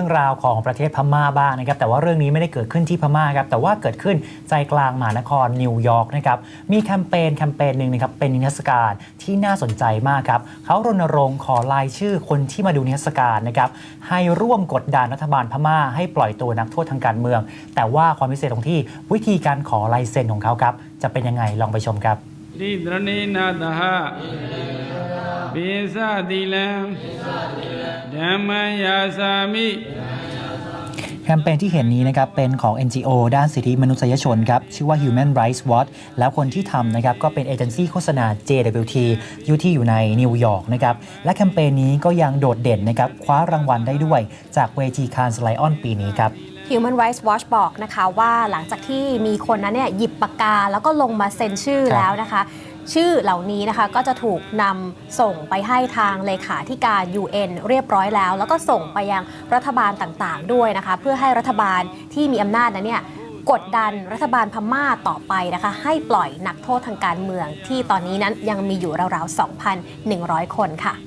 รื่องราวของประเทศพม่าบ้างนะครับแต่ว่าเรื่องนี้ไม่ได้เกิดขึ้นที่พม่าครับแต่ว่าเกิดขึ้นใจกลางมหานครนิวยอร์กนะครับมีแคมเปญแคมเปญหนึ่งนะครับเป็นนิทรรศการที่น่าสนใจมากครับเขารณรงค์ขอลายชื่อคนที่มาดูนิทรรศการนะครับให้ร่วมกดดันรัฐบาลพม่า ให้ปล่อยตัวนักโทษทางการเมือง แต่ว่าความพิเศษตรงที่วิธีการขอลายเซ็นของเขาครับจะเป็นยังไงลองไปชมครับดิดรนีนาดา ပိစတိလံဓမ္မယာစာမိ แคมเปญที่เห็นนี้นะครับเป็นของ NGO ด้านสิทธิมนุษยชนครับ ชื่อว่า Human Rights Watch แล้วคนที่ทำนะครับก็เป็นเอเจนซี่โฆษณา JWT อยู่ที่อยู่ในนิวยอร์กนะครับ และแคมเปญนี้ก็ยังโดดเด่นนะครับคว้ารางวัลได้ด้วยจากเวทีคานสไลออนปีนี้ครับ Human Rights Watch บอกนะคะว่าหลังจากที่มีคนนั้นเนี่ยหยิบปากกาแล้วก็ลงมาเซ็นชื่อครับแล้วนะคะ ชื่อเหล่านี้นะคะก็จะถูกนำส่งไปให้ทางเลขาธิการ UN เรียบร้อยแล้ว แล้วก็ส่งไปยังรัฐบาลต่างๆ ด้วยนะคะ เพื่อให้รัฐบาลที่มีอำนาจนั้นเนี่ยกดดันรัฐบาลพม่าต่อไปนะคะ ให้ปล่อยนักโทษทางการเมืองที่ตอนนี้นั้นยังมีอยู่ราวๆ 2,100 คนค่ะ